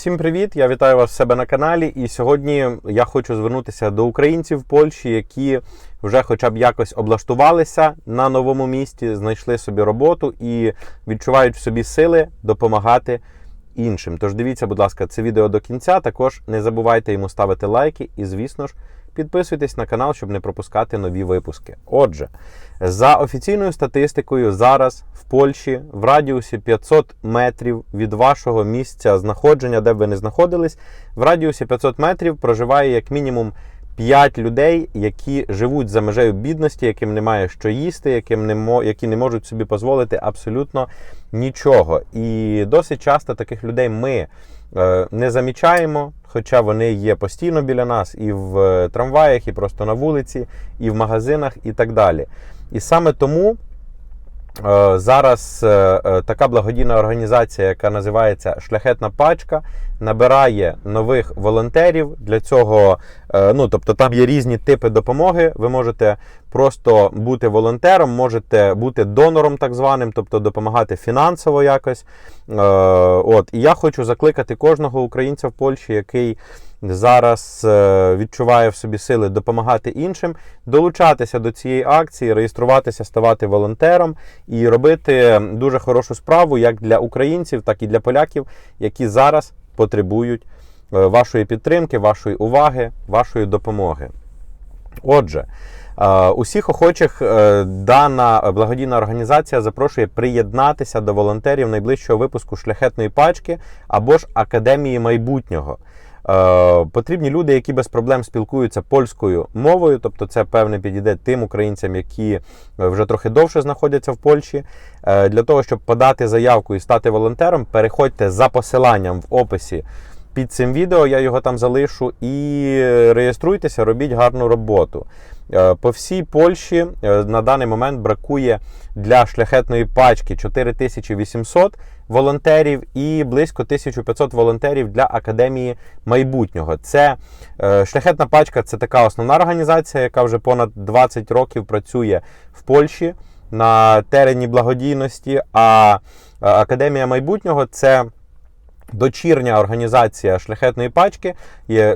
Всім привіт! Я вітаю вас в себе на каналі. І сьогодні я хочу звернутися до українців в Польщі, які вже хоча б якось облаштувалися на новому місті, знайшли собі роботу і відчувають в собі сили допомагати іншим. Тож дивіться, будь ласка, це відео до кінця. Також не забувайте йому ставити лайки і, звісно ж, підписуйтесь на канал, щоб не пропускати нові випуски. Отже, за офіційною статистикою, зараз в Польщі в радіусі 500 метрів від вашого місця знаходження, де б ви не знаходились, в радіусі 500 метрів проживає як мінімум 5 людей, які живуть за межею бідності, яким немає що їсти, яким не які не можуть собі дозволити абсолютно нічого. І досить часто таких людей ми е, не замічаємо, хоча вони є постійно біля нас і в е, трамваях, і просто на вулиці, і в магазинах, і так далі. І саме тому зараз е, е, така благодійна організація, яка називається Шляхетна пачка, набирає нових волонтерів. Для цього, е, ну тобто, там є різні типи допомоги. Ви можете просто бути волонтером, можете бути донором, так званим, тобто допомагати фінансово якось. Е, От і я хочу закликати кожного українця в Польщі, який зараз е, відчуває в собі сили допомагати іншим, долучатися до цієї акції, реєструватися, ставати волонтером і робити дуже хорошу справу як для українців, так і для поляків, які зараз потребують е, вашої підтримки, вашої уваги, вашої допомоги. Отже, е, усіх охочих дана благодійна організація запрошує приєднатися до волонтерів найближчого випуску шляхетної пачки або ж Академії майбутнього. Е, Потрібні люди, які без проблем спілкуються польською мовою, тобто це певне підійде тим українцям, які е, вже трохи довше знаходяться в Польщі. Е, Для того, щоб подати заявку і стати волонтером, переходьте за посиланням в описі під цим відео, я його там залишу, і реєструйтеся, робіть гарну роботу. Е, По всій Польщі е, на даний момент бракує для шляхетної пачки 4800 волонтерів і близько 1500 волонтерів для академії майбутнього. Це е, шляхетна пачка це така основна організація, яка вже понад 20 років працює в Польщі на терені благодійності. А академія майбутнього це. Дочірня організація шляхетної пачки,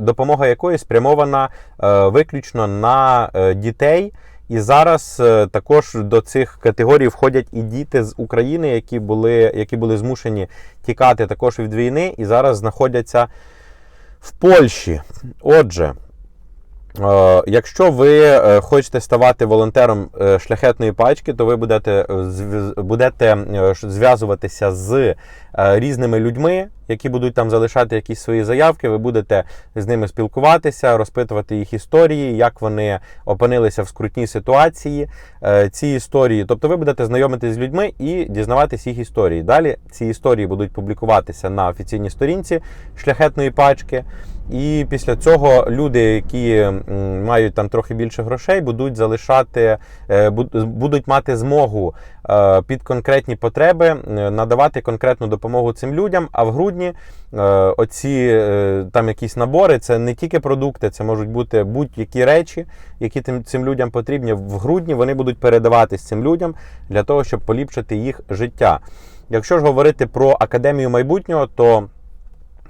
допомога якої спрямована е, виключно на е, дітей. І зараз е, також до цих категорій входять і діти з України, які були, які були змушені тікати також від війни, і зараз знаходяться в Польщі. Отже. Якщо ви хочете ставати волонтером шляхетної пачки, то ви будете будете зв'язуватися з різними людьми, які будуть там залишати якісь свої заявки. Ви будете з ними спілкуватися, розпитувати їх історії, як вони опинилися в скрутній ситуації. е, Ці історії, тобто ви будете знайомитися з людьми і дізнаватись їх історії. Далі ці історії будуть публікуватися на офіційній сторінці шляхетної пачки. І після цього люди, які мають там трохи більше грошей, будуть залишати, е, будуть мати змогу е, під конкретні потреби надавати конкретну допомогу цим людям. А в грудні е, оці е, там якісь набори, це не тільки продукти, це можуть бути будь-які речі, які тим цим людям потрібні. В грудні вони будуть передаватись цим людям для того, щоб поліпшити їх життя. Якщо ж говорити про академію майбутнього, то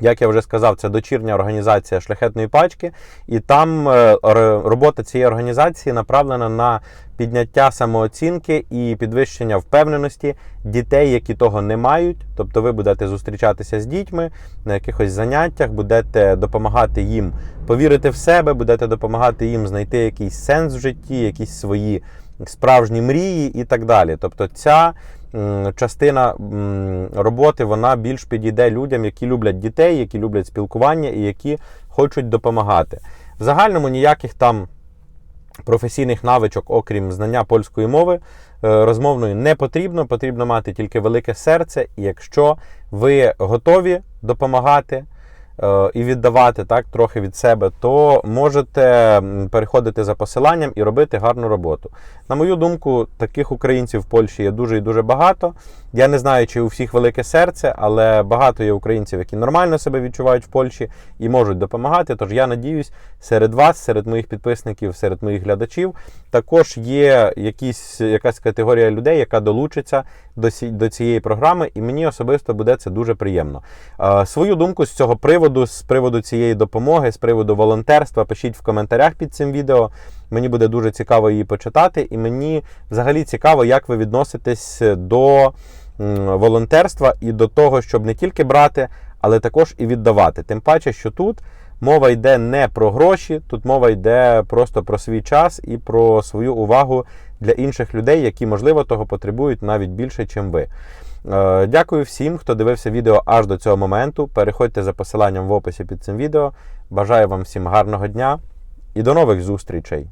як я вже сказав, це дочірня організація шляхетної пачки, і там е, робота цієї організації направлена на підняття самооцінки і підвищення впевненості дітей, які того не мають. Тобто ви будете зустрічатися з дітьми на якихось заняттях, будете допомагати їм повірити в себе, будете допомагати їм знайти якийсь сенс в житті, якісь свої справжні мрії і так далі. Тобто ця частина роботи вона більш підійде людям, які люблять дітей, які люблять спілкування і які хочуть допомагати. В загальному ніяких там професійних навичок, окрім знання польської мови, е, розмовної не потрібно. Потрібно мати тільки велике серце. І якщо ви готові допомагати і віддавати так трохи від себе, то можете переходити за посиланням і робити гарну роботу. На мою думку, таких українців в Польщі є дуже і дуже багато. Я не знаю, чи у всіх велике серце, але багато є українців, які нормально себе відчувають в Польщі і можуть допомагати. Тож я надіюсь, серед вас, серед моїх підписників, серед моїх глядачів, також є якісь, якась категорія людей, яка долучиться до, до цієї програми, і мені особисто буде це дуже приємно. Свою думку з цього приводу, з приводу цієї допомоги, з приводу волонтерства, пишіть в коментарях під цим відео. Мені буде дуже цікаво її почитати, і мені взагалі цікаво, як ви відноситесь до волонтерства і до того, щоб не тільки брати, але також і віддавати. Тим паче, що тут мова йде не про гроші, тут мова йде просто про свій час і про свою увагу для інших людей, які, можливо, того потребують навіть більше, ніж ви. Е, Дякую всім, хто дивився відео аж до цього моменту. Переходьте за посиланням в описі під цим відео. Бажаю вам всім гарного дня і до нових зустрічей!